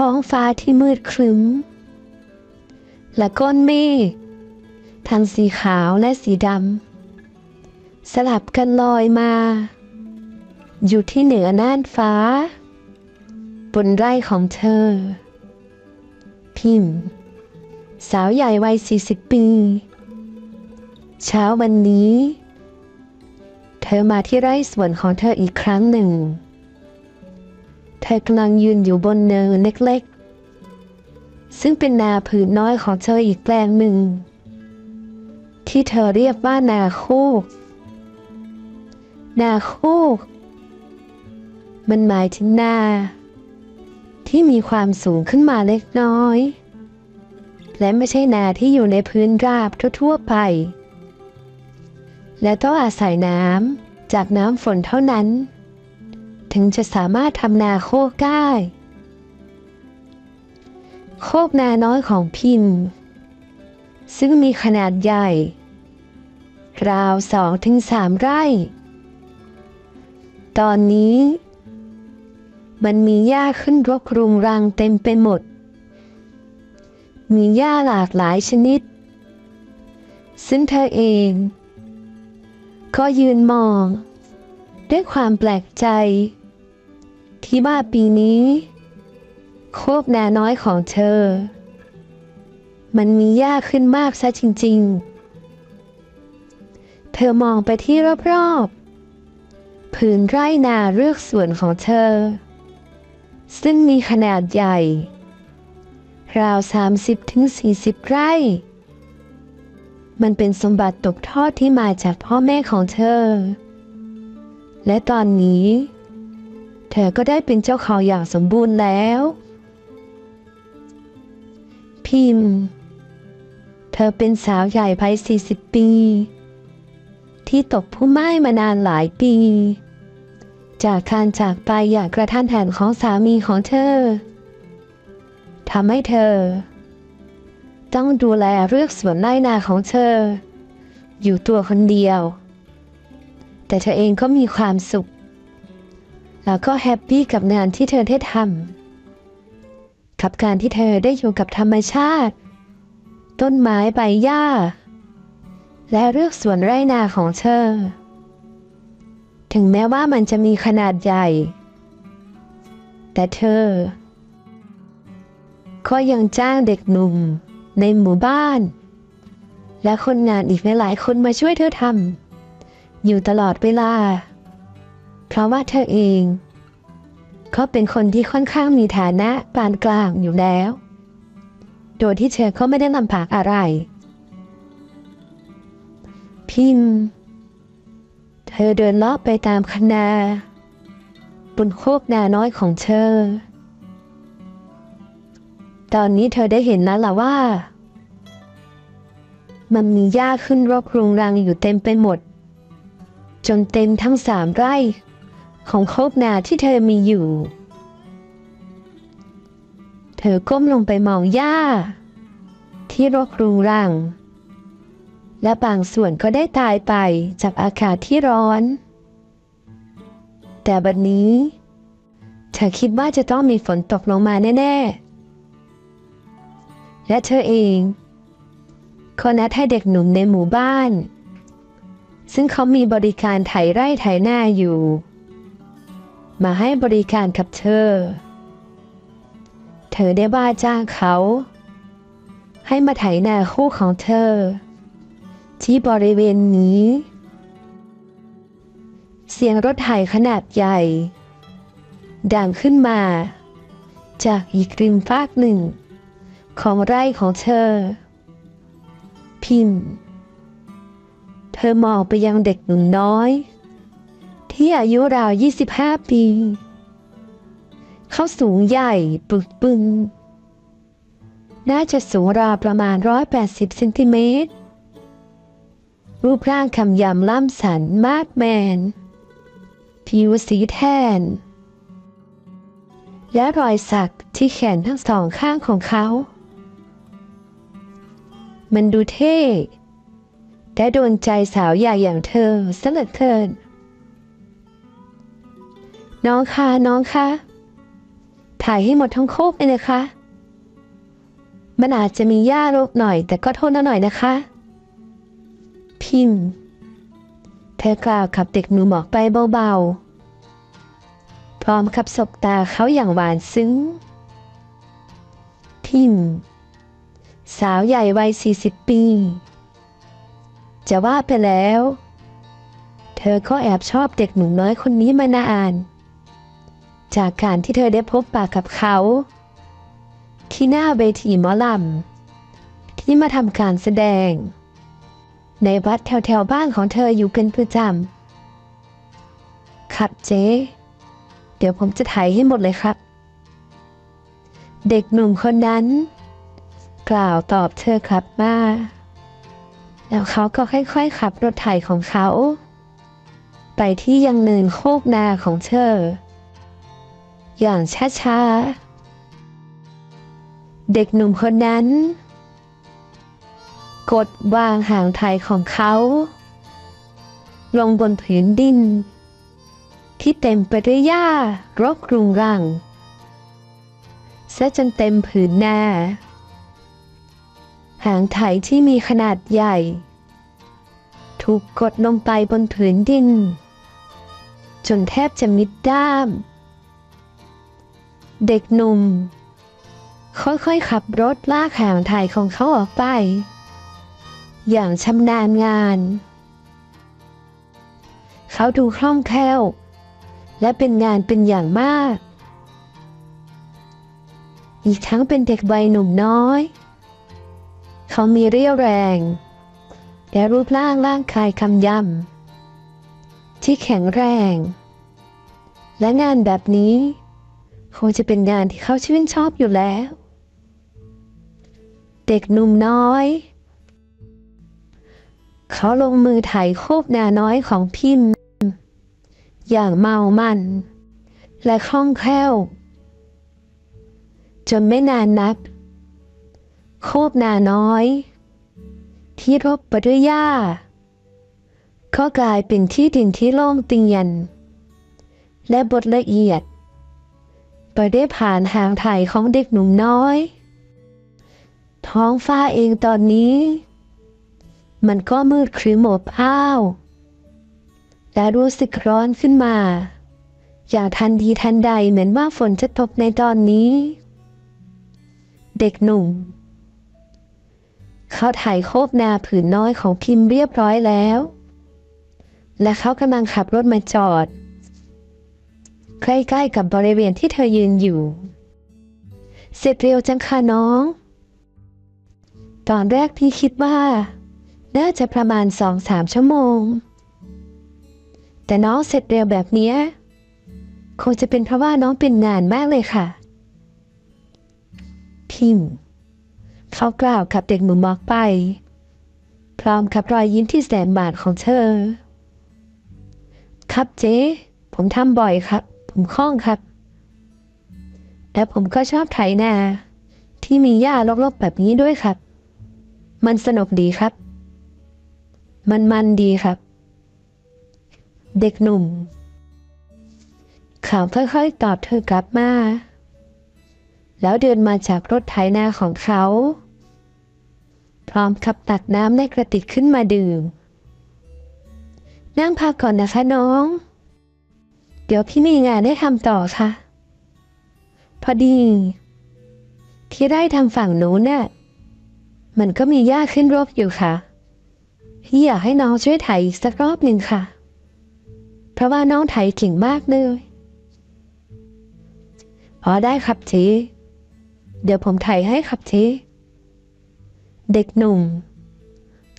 ท้องฟ้าที่มืดครึ้ม และก้อนเมฆทั้งสีขาวและสีดำ สลับกันลอยมา อยู่ที่เหนือน่านฟ้า บนไร่ของเธอ พิมพ์ สาวใหญ่วัย 40 ปี เช้าวันนี้ เธอมาที่ไร่สวนของเธออีกครั้งหนึ่ง เธอกำลังยืนอยู่บนเนินเล็กๆ ซึ่งเป็นนาผืนน้อยของเธออีกแปลงหนึ่ง ที่เธอเรียกว่านาโคกนาโคกมันหมายถึงนา ที่มีความสูงขึ้นมาเล็กน้อย และไม่ใช่นาที่อยู่ในพื้นราบทั่วๆไป และต้องอาศัยน้ำจากน้ำฝนเท่านั้น ถึงจะสามารถทำนาโคกได้ โคกนาน้อยของพิมพ์ ซึ่งมีขนาดใหญ่ ราวสองถึงสามไร่ ตอนนี้ มันมีหญ้าขึ้นรกรุงรังเต็มไปหมด มีหญ้าหลากหลายชนิด ซึ่งเธอเอง ก็ยืนมอง ด้วยความแปลกใจ ที่ว่าปีนี้ โคกนาน้อยของเธอ มันมีหญ้าขึ้นมากซะจริง ๆ เธอมองไปที่รอบๆผืนไร่นาเลือกสวนของเธอ ซึ่งมีขนาดใหญ่ ราว 30-40ถึง40 ไร่มันเป็นสมบัติตกทอดที่มาจากพ่อแม่ของเธอ และตอนนี้ เธอก็ได้เป็นเจ้าของอย่างสมบูรณ์แล้ว พิมพ์ เธอเป็นสาวใหญ่วัย40 ปี ที่ตกผู้ไม้มานานหลายปี จากการจากไปอย่างกระทันหันของสามีของเธอทำให้เธอ ต้องดูแลเรื่องสวนไร่นาของเธอ อยู่ตัวคนเดียว แต่เธอเองก็มีความสุข แล้วก็แฮปปี้กับงานที่เธอได้ทำกับการที่เธอได้อยู่กับธรรมชาติ ต้นไม้ใบหญ้า และเลือกสวนไร่นาของเธอ ถึงแม้ว่ามันจะมีขนาดใหญ่ แต่เธอ ก็ยังจ้างเด็กหนุ่มในหมู่บ้าน และคนงานอีกหลายๆคนมาช่วยเธอทำ อยู่ตลอดเวลา เพราะว่าเธอเองก็เป็นคนที่ค่อนข้างมีฐานะปานกลางอยู่แล้ว โดยที่เธอก็ไม่ได้ลำบากอะไร พิมพ์ เธอเดินเลาะไปตามคณาบนโคกนาน้อยของเธอ ตอนนี้เธอได้เห็นแล้วล่ะว่า มันมีหญ้าขึ้นรกรุงรังอยู่เต็มไปหมด จนเต็มทั้งสามไร่ ของโคกนาที่เธอมีอยู่ เธอก้มลงไปมองหญ้า ที่รกรุงรัง และบางส่วนก็ได้ตายไปจากอากาศที่ร้อน แต่บัดนนี้ เธอคิดว่าจะต้องมีฝนตกลงมาแน่ ๆ และเธอเอง ก็นัดให้เด็กหนุ่มในหมู่บ้าน ซึ่งเขามีบริการไถไร่ไถนาอยู่ มาให้บริการกับเธอ เธอได้ว่าจ้างเขา ให้มาไถนาคู่ของเธอ ที่บริเวณนี้ เสียงรถไถขนาดใหญ่ ดังขึ้นมา จากอีกริมฟากหนึ่ง ของไร่ของเธอ พิมพ์ เธอมองไปยังเด็กหนุ่มน้อย ที่อายุราว 25 ปี เขาสูงใหญ่ปึกปึง น่าจะสูงราวประมาณ 180เซนติเมตร รูปร่างคำยำล่ำสันมาดแมน ผิวสีแทน และรอยสักที่แขนทั้งสองข้างของเขา มันดูเท่ และโดนใจสาวใหญ่อย่างเธอสลือเกินน้องคะน้องคะถ่ายให้หมดทั้งโคกเลยนะคะ มันอาจจะมีหญ้ารกหน่อย แต่ก็โทษนะหน่อยนะคะ พิมพ์ เธอกล่าวกับเด็กหนุ่มออกไปเบาๆ พร้อมกับสบตาเขาอย่างหวานซึ้ง พิมพ์ สาวใหญ่วัย 40 ปี จะว่าไปแล้ว เธอก็แอบชอบเด็กหนุ่มน้อยคนนี้มานาน จากการที่เธอได้พบปากกับเขา ที่หน้าเวทีหมอลำที่มาทำการแสดง ในวัดแถวๆบ้านของเธออยู่เป็นประจำครับเจ๊เดี๋ยวผมจะถ่ายให้หมดเลยครับ เด็กหนุ่มคนนั้น กล่าวตอบเธอครับมา แล้วเขาก็ค่อยๆขับรถไถของเขา ไปที่ยังเนินโคกนาของเธอ อย่างช้าๆ เด็กหนุ่มคนนั้น กดวางหางไถของเขา ลงบนผืนดิน ที่เต็มไปด้วยหญ้ารกรุงรังซะจนเต็มผืนนา หางไถที่มีขนาดใหญ่ ถูกกดลงไปบนผืนดิน จนแทบจะมิดด้าม เด็กหนุ่ม ค่อยๆขับรถลากหางไถของเขาออกไป อย่างชำนาญงาน เขาดูคล่องแคล่ว และเป็นงานเป็นอย่างมาก อีกทั้งเป็นเด็กวัยหนุ่มน้อย เขามีเรี่ยวแรง และรูปร่างร่างกายคำยำที่แข็งแรง และงานแบบนี้คงจะเป็นงานที่เขาชื่นชอบอยู่แล้ว เด็กหนุ่มน้อย เขาลงมือไถโคบนาน้อยของพิมพ์ อย่างเมามัน และคล่องแคล่วจนไม่นานนัก โคบนาน้อย ที่รบไปด้วยหญ้าก็กลายเป็นที่ดินที่โล่งเตียน และบทละเอียดไปได้ผ่านหางไถของเด็กหนุ่มน้อย ท้องฟ้าเองตอนนี้ มันก็มืดครึ้มอบอ้าวและรู้สึกร้อนขึ้นมา อย่าทันทีทันใดเหมือนว่าฝนจะตกในตอนนี้ เด็กหนุ่ม เขาถ่ายโคบนาผืนน้อยของพิมพ์เรียบร้อยแล้ว และเขากำลังขับรถมาจอด ใกล้ๆกับบริเวณที่เธอยืนอยู่ เสร็จเร็วจังค่ะน้อง ตอนแรกพี่คิดว่า น่าจะประมาณสองสามชั่วโมง แต่น้องเสร็จเร็วแบบนี้คงจะเป็นเพราะว่าน้องเป็นงานมากเลยค่ะ พิมพ์ เขากล่าวกับเด็กหนุ่มมอกไป พร้อมกับรอยยิ้มที่แสนบาดของเธอ ครับเจ๊ผมทำบ่อยครับ ผมคล่องครับ และผมก็ชอบไถนา ที่มีหญ้ารกๆแบบนี้ด้วยครับ มันสนุกดีครับ มันมันดีครับ เด็กหนุ่มเขาค่อยๆตอบเธอกลับมา แล้วเดินมาจากรถไถนาของเขา พร้อมกับตักน้ำในกระติกขึ้นมาดื่ม นั่งพักก่อนนะคะน้อง เดี๋ยวพี่มีงานได้ทำต่อค่ะ พอดี ที่ไร่ทางฝั่งนู้นน่ะมันก็มีหญ้าขึ้นรบอยู่ค่ะ พี่อยากให้น้องช่วยไถอีกสักรอบหนึ่งค่ะ เพราะว่าน้องไถเก่งมากเลยอ๋อได้ครับเจ๊เดี๋ยวผมไถให้ครับเจ๊ เด็กหนุ่ม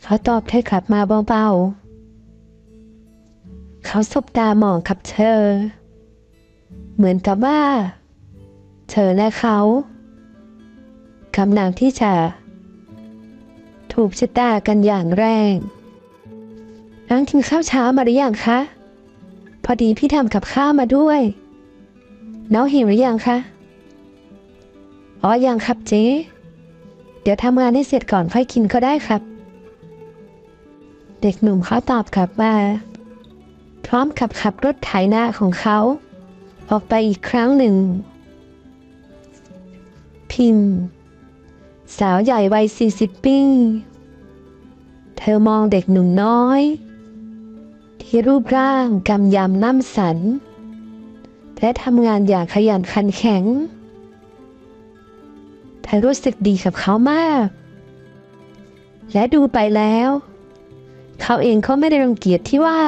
เขาตอบเธอกลับมาเบาๆ เขาสบตาหมองกับเธอ เหมือนกับว่า เธอและเขากำลังที่จะถูกชะตากันอย่างแรงน้องกินข้าวเช้ามาหรือยังคะ พอดีพี่ทำกับข้าวมาด้วย น้องหิวหรือยังคะ อ๋อยังครับเจ๊ ดี๋ยวทำงานให้เสร็จก่อนค่อยกินก็ได้ครับ เด็กหนุ่มเขาตอบกลับว่าพร้อมกับขับรถไถนาของเขา ออกไปอีกครั้งหนึ่ง พิมพ์ สาวใหญ่วัยสี่สิบปีเธอมองเด็กหนุ่มน้อย ที่รูปร่างกำยำน้ำสัน และทำงานอย่างขยันขันแข็ง เธอรู้สึกดีกับเขามาก และดูไปแล้ว เขาเองก็ไม่ได้รังเกียจที่ว่า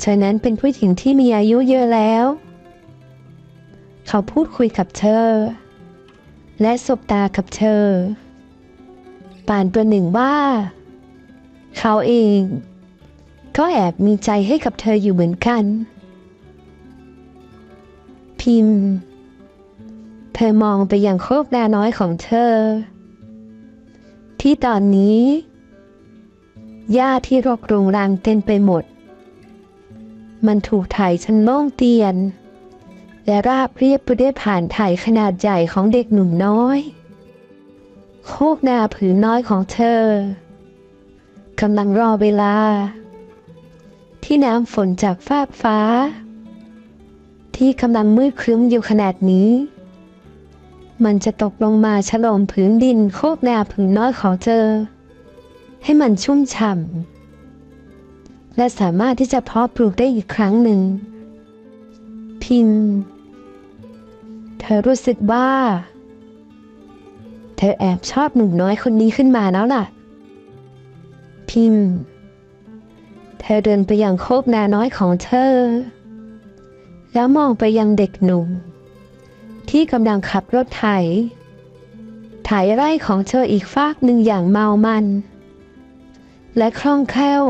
เธอนั้นเป็นผู้หญิงที่มีอายุเยอะแล้ว เขาพูดคุยกับเธอ และสบตากับเธอป่านประหนึ่งว่า เขาเองก็แอบมีใจให้กับเธออยู่เหมือนกัน พิมพ์ เธอมองไปยังโคกนาน้อยของเธอ ที่ตอนนี้หญ้าที่รกรุงรังเต็มไปหมด มันถูกไถจนโล่งเตียน และราบเรียบไปด้วยผ่านไถขนาดใหญ่ของเด็กหนุ่มน้อย โคกนาผืนน้อยของเธอกำลังรอเวลา ที่น้ำฝนจากฟากฟ้า ที่กำลังมืดครึ้มอยู่ขนาดนี้ มันจะตกลงมาฉลมผืนดินโคกนาผืนน้อยของเธอ ให้มันชุ่มฉ่ำและสามารถที่จะเพาะปลูกได้อีกครั้งหนึ่ง พิมพ์ เธอรู้สึกว่า เธอแอบชอบหนุ่มน้อยคนนี้ขึ้นมาแล้วล่ะ พิมพ์ เธอเดินไปยังโคกนาน้อยของเธอ แล้วมองไปยังเด็กหนุ่ม ที่กำลังขับรถไถ ไถไร่ของเธออีกฟากหนึ่งอย่างเมามัน และคล่องแคล่ว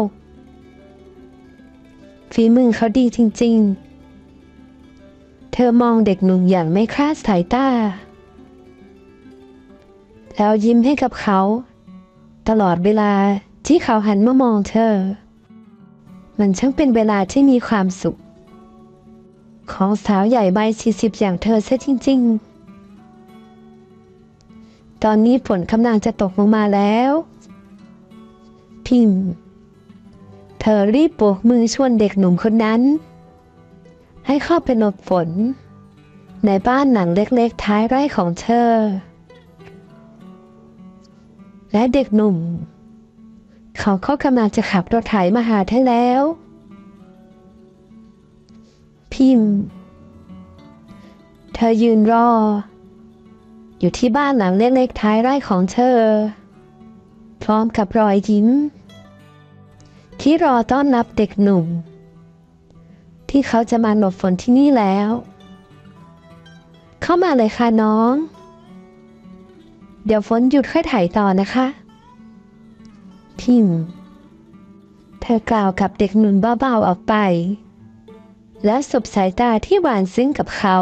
ฝีมือเขาดีจริง ๆ เธอมองเด็กหนุ่มอย่างไม่คลาดสายตา แล้วยิ้มให้กับเขา ตลอดเวลาที่เขาหันมามองเธอ มันช่างเป็นเวลาที่มีความสุข ของสาวใหญ่ใบสี่สิบอย่างเธอซะจริง ๆ ตอนนี้ฝนกำลังจะตกลงมาแล้ว พิมพ์ เธอรีบโบกมือชวนเด็กหนุ่มคนนั้น ให้เข้าไปหลบฝน ในบ้านหลังเล็กๆ ท้ายไร่ของเธอ และเด็กหนุ่ม เขาก็กำลังจะขับรถไถมาหาเธอแล้ว พิมพ์ เธอยืนรอ อยู่ที่บ้านหลังเล็กๆท้ายไร่ของเธอ พร้อมกับรอยยิ้ม ที่รอต้อนรับเด็กหนุ่ม ที่เขาจะมาหลบฝนที่นี่แล้ว เข้ามาเลยค่ะน้อง เดี๋ยวฝนหยุดค่อยถ่ายต่อนะคะ พิมพ์ เธอกล่าวกับเด็กหนุ่มเบาๆออกไป และสบสายตาที่หวานซึ้งกับเขา